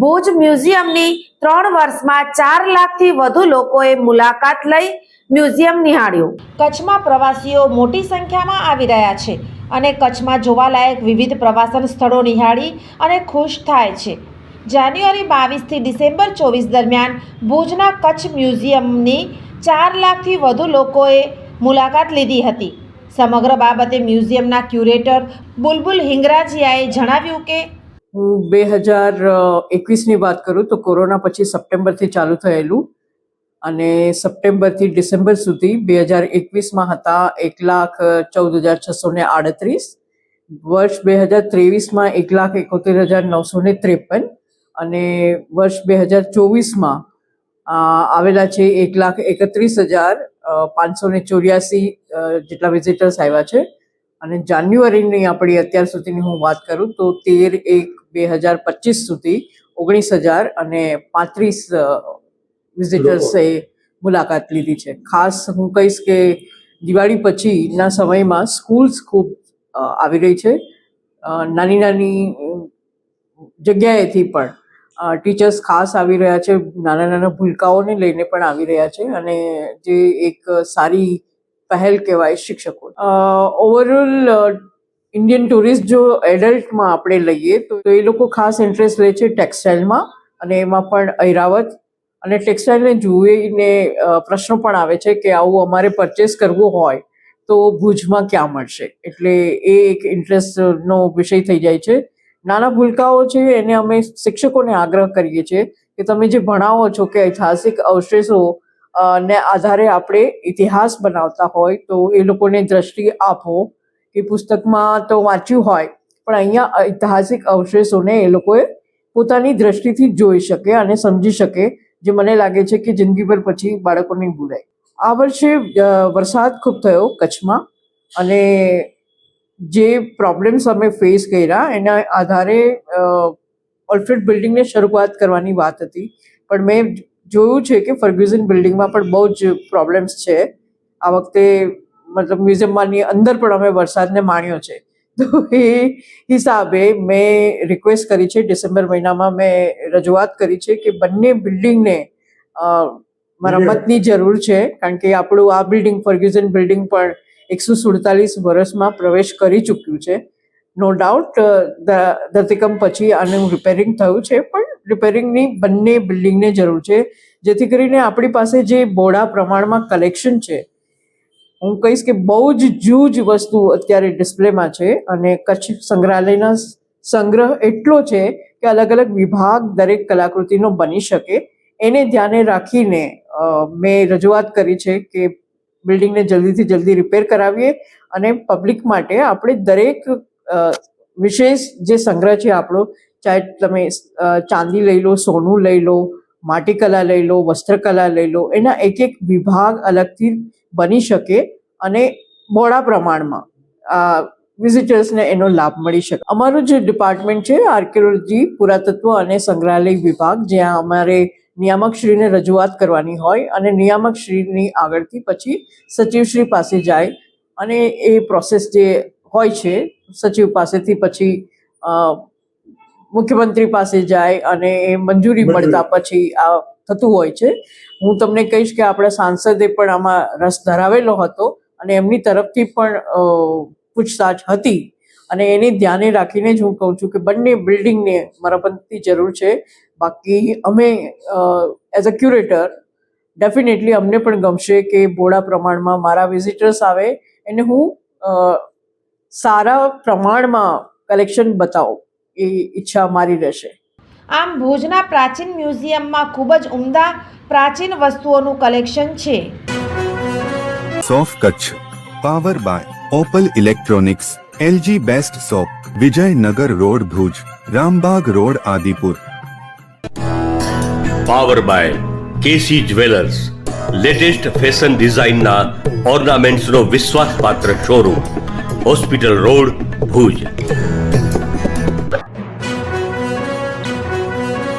ભુજ મ્યુઝિયમની ત્રણ વર્ષમાં ચાર લાખથી વધુ લોકોએ મુલાકાત લઈ મ્યુઝિયમ નિહાળ્યું. કચ્છમાં પ્રવાસીઓ મોટી સંખ્યામાં આવી રહ્યા છે અને કચ્છમાં જોવાલાયક વિવિધ પ્રવાસન સ્થળો નિહાળી અને ખુશ થાય છે. જાન્યુઆરી બાવીસથી ડિસેમ્બર ચોવીસ દરમિયાન ભુજના કચ્છ મ્યુઝિયમની ચાર લાખથી વધુ લોકોએ મુલાકાત લીધી હતી. સમગ્ર બાબતે મ્યુઝિયમના ક્યુરેટર બુલબુલ હિંગરાજીયાએ જણાવ્યું કે હું બે હજાર એકવીસની વાત કરું તો કોરોના પછી સપ્ટેમ્બરથી ચાલુ થયેલું અને સપ્ટેમ્બરથી ડિસેમ્બર સુધી બે હજાર એકવીસમાં હતા એક લાખ ચૌદ હજાર છસો ને આડત્રીસ. વર્ષ બે હજાર ત્રેવીસમાં એક લાખ એકોતેર હજાર નવસો ને ત્રેપન અને વર્ષ બે હજાર ચોવીસમાં આવેલા છે એક લાખ એકત્રીસ હજાર પાંચસો ને ચોર્યાસી જેટલા વિઝિટર્સ આવ્યા છે. અને જાન્યુઆરીની આપણી અત્યાર સુધીની હું વાત કરું તો તેર એક બે હજાર પચીસ સુધી ઓગણીસ હજાર અને પાંત્રીસ વિઝિટર્સે મુલાકાત લીધી છે. ખાસ હું કહીશ કે દિવાળી પછીના સમયમાં સ્કૂલ્સ ખૂબ આવી રહી છે. નાની નાની જગ્યાએથી પણ ટીચર્સ ખાસ આવી રહ્યા છે. નાના નાના ભૂલકાઓને લઈને પણ આવી રહ્યા છે અને જે એક સારી પહેલ કહેવાય શિક્ષકો ઓવરઓલ ઇન્ડિયન ટુરિસ્ટ જો એડલ્ટમાં આપણે લઈએ, તો એ લોકો ખાસ ઇન્ટરેસ્ટ લે છે ટેક્સટાઇલમાં અને એમાં પણ ઐરાવત અને ટેક્સટાઇલને જોઈને પ્રશ્નો પણ આવે છે કે આવું અમારે પરચેસ કરવું હોય, તો ભુજમાં ક્યાં મળશે? એટલે એ એક ઇન્ટરેસ્ટનો વિષય થઈ જાય છે. નાના ભૂલકાઓ છે, એને અમે શિક્ષકોને આગ્રહ કરીએ છીએ કે તમે જે ભણાવો છો કે ઐતિહાસિક અવશેષો ને આધારે આપણે ઇતિહાસ બનાવતા હોય તો એ લોકોને દ્રષ્ટિ આપો કે પુસ્તકમાં તો વાંચ્યું હોય, પણ અહીંયા ઐતિહાસિક અવશેષોને એ લોકોએ પોતાની દ્રષ્ટિથી જોઈ શકે અને સમજી શકે, જે મને લાગે છે કે જિંદગીભર પછી બાળકો નહીં ભૂલાય. આ વર્ષે વરસાદ ખૂબ થયો કચ્છમાં અને જે પ્રોબ્લેમ્સ અમે ફેસ કર્યા એના આધારે ઓલ્ફ્રેડ બિલ્ડિંગને શરૂઆત કરવાની વાત હતી. પણ મેં જોયું છે કે ફર્ગ્યુઝન બિલ્ડિંગમાં પણ બહુ જ પ્રોબ્લેમ્સ છે. આ વખતે મતલબ મ્યુઝિયમમાંની અંદર પણ અમે વરસાદને માણ્યો છે. તો એ હિસાબે મેં રિક્વેસ્ટ કરી છે ડિસેમ્બર મહિનામાં મેં રજૂઆત કરી છે કે બંને બિલ્ડિંગને મરમ્મતની જરૂર છે કારણ કે આપણું આ બિલ્ડિંગ ફર્ગ્યુઝન બિલ્ડિંગ પણ એકસો સુડતાલીસ વર્ષમાં પ્રવેશ કરી ચૂક્યું છે. નો ડાઉટ ધરતીકંપ પછી આનું રિપેરિંગ થયું છે પણ રિપેરિંગની બંને બિલ્ડિંગને જરૂર છે. જેથી કરીને આપણી પાસે જે બોડા પ્રમાણમાં કલેક્શન છે, હું કહીશ કે બહુ જ જૂજ વસ્તુ અત્યારે ડિસ્પ્લેમાં છે અને કચ્છ સંગ્રહાલયના સંગ્રહ એટલો છે કે અલગ અલગ વિભાગ દરેક કલાકૃતિનો બની શકે. એને ધ્યાને રાખીને મેં રજૂઆત કરી છે કે બિલ્ડિંગને જલ્દીથી જલ્દી રિપેર કરાવીએ અને પબ્લિક માટે આપણે દરેક વિશેષ જે સંગ્રહ છે આપણો ચાહે તમે ચાંદી લઈ લો, સોનું લઈ લો, માટીકલા લઈ લો, વસ્ત્રકલા લઈ લો, એના એક એક વિભાગ અલગથી બની શકે અને મોડા પ્રમાણમાં વિઝિટર્સને એનો લાભ મળી શકે. અમારું જે ડિપાર્ટમેન્ટ છે આર્કિયોલોજી પુરાતત્વ અને સંગ્રહાલય વિભાગ, જ્યાં અમારે નિયામકશ્રીને રજૂઆત કરવાની હોય અને નિયામકશ્રીની આગળથી પછી સચિવશ્રી પાસે જાય અને એ પ્રોસેસ જે હોય છે, સચિવ પાસેથી પછી મુખ્યમંત્રી પાસે જાય અને એ મંજૂરી મળતા પછી આ થતું હોય છે. હું તમને કહીશ કે આપણા સાંસદે પણ આમાં રસ ધરાવેલો હતો અને એમની તરફથી પણ પૂછતાછ હતી. અને એને ધ્યાને રાખીને જ હું કહું છું કે બંને બિલ્ડિંગને મરમ્મતની જરૂર છે. બાકી અમે એઝ અ ક્યુરેટર ડેફિનેટલી અમને પણ ગમશે કે બોડા પ્રમાણમાં મારા વિઝિટર્સ આવે. એને હું સારા પ્રમાણમાં કલેક્શન બતાવું. એ ઈચ્છા મારી રહેશે. આમ ભુજના પ્રાચીન મ્યુઝિયમમાં ખૂબ જ ઉમદા પ્રાચીન વસ્તુઓનું કલેક્શન છે. સોફ Kutch power buy Opal electronics LG best shop Vijaynagar road Bhuj Rambagh road Adipur. Power buy KC jewellers latest fashion ડિઝાઇનના ઓર્નામેન્ટ્સનો વિશ્વાસપાત્ર શોરૂમ હોસ્પિટલ રોડ ભુજ.